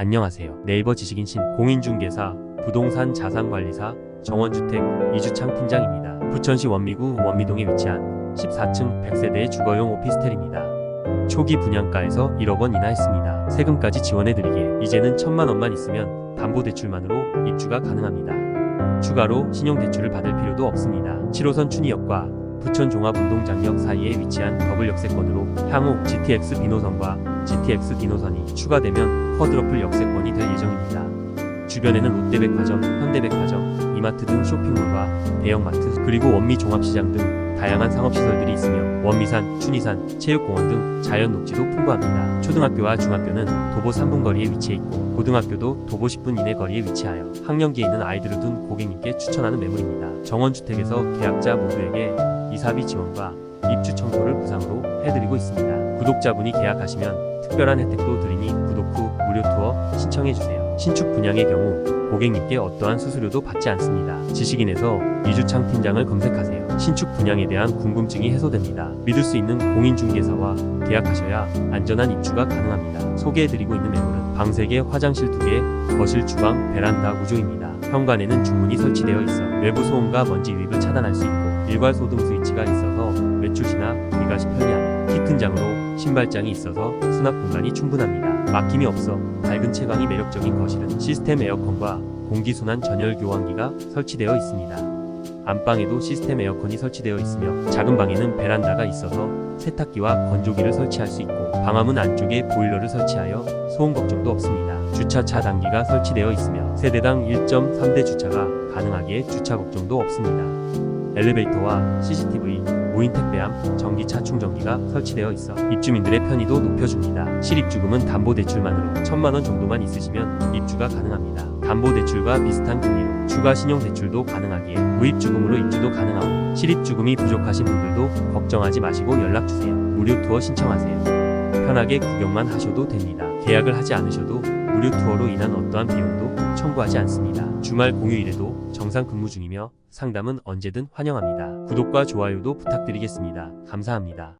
안녕하세요. 네이버 지식인신 공인중개사, 부동산 자산관리사, 정원주택 이주창 팀장입니다. 부천시 원미구 원미동에 위치한 14층 100세대의 주거용 오피스텔입니다. 초기 분양가에서 1억 원 이하했습니다. 세금까지 지원해드리기에 이제는 천만 원만 있으면 담보대출만으로 입주가 가능합니다. 추가로 신용대출을 받을 필요도 없습니다. 7호선 춘희역과 부천 종합운동장역 사이에 위치한 더블 역세권으로 향후 GTX 비노선과 GTX 디노선이 추가되면 쿼드러플 역세권이 될 예정입니다. 주변에는 롯데백화점, 현대백화점, 이마트 등 쇼핑몰과 대형마트 그리고 원미 종합시장 등 다양한 상업시설들이 있으며 원미산, 춘희산, 체육공원 등 자연 녹지도 풍부합니다. 초등학교와 중학교는 도보 3분 거리에 위치해 있고 고등학교도 도보 10분 이내 거리에 위치하여 학령기에 있는 아이들을 둔 고객님께 추천하는 매물입니다. 정원주택에서 계약자 모두에게 이사비 지원과 입주 청소를 무상으로 해드리고 있습니다. 구독자분이 계약하시면 특별한 혜택도 드리니 구독 후 무료 투어 신청해주세요. 신축 분양의 경우 고객님께 어떠한 수수료도 받지 않습니다. 지식인에서 이주창 팀장을 검색하세요. 신축 분양에 대한 궁금증이 해소됩니다. 믿을 수 있는 공인중개사와 계약하셔야 안전한 입주가 가능합니다. 소개해드리고 있는 매물은 방 3개, 화장실 2개, 거실, 주방, 베란다 구조입니다. 현관에는 중문이 설치되어 있어 외부 소음과 먼지 유입을 차단할 수 있고 일괄 소등 스위치가 있어서 외출 시나 귀가 시 편리합니다. 키 큰 장으로 신발장이 있어서 수납 공간이 충분합니다. 막힘이 없어 밝은 채광이 매력적인 거실은 시스템 에어컨과 공기순환 전열 교환기가 설치되어 있습니다. 안방에도 시스템 에어컨이 설치되어 있으며 작은 방에는 베란다가 있어서 세탁기와 건조기를 설치할 수 있고 방화문 안쪽에 보일러를 설치하여 소음 걱정도 없습니다. 주차 차 단기가 설치되어 있으며 세대당 1.3대 주차가 가능하기에 주차 걱정도 없습니다. 엘리베이터와 CCTV, 무인 택배함, 전기차 충전기가 설치되어 있어 입주민들의 편의도 높여줍니다. 실입주금은 담보대출만으로 천만 원 정도만 있으시면 입주가 가능합니다. 담보대출과 비슷한 금리로 추가 신용대출도 가능하기에 무입주금으로 입주도 가능하오니 실입주금이 부족하신 분들도 걱정하지 마시고 연락주세요. 무료 투어 신청하세요. 편하게 구경만 하셔도 됩니다. 계약을 하지 않으셔도 무료 투어로 인한 어떠한 비용도 청구하지 않습니다. 주말 공휴일에도 정상 근무 중이며 상담은 언제든 환영합니다. 구독과 좋아요도 부탁드리겠습니다. 감사합니다.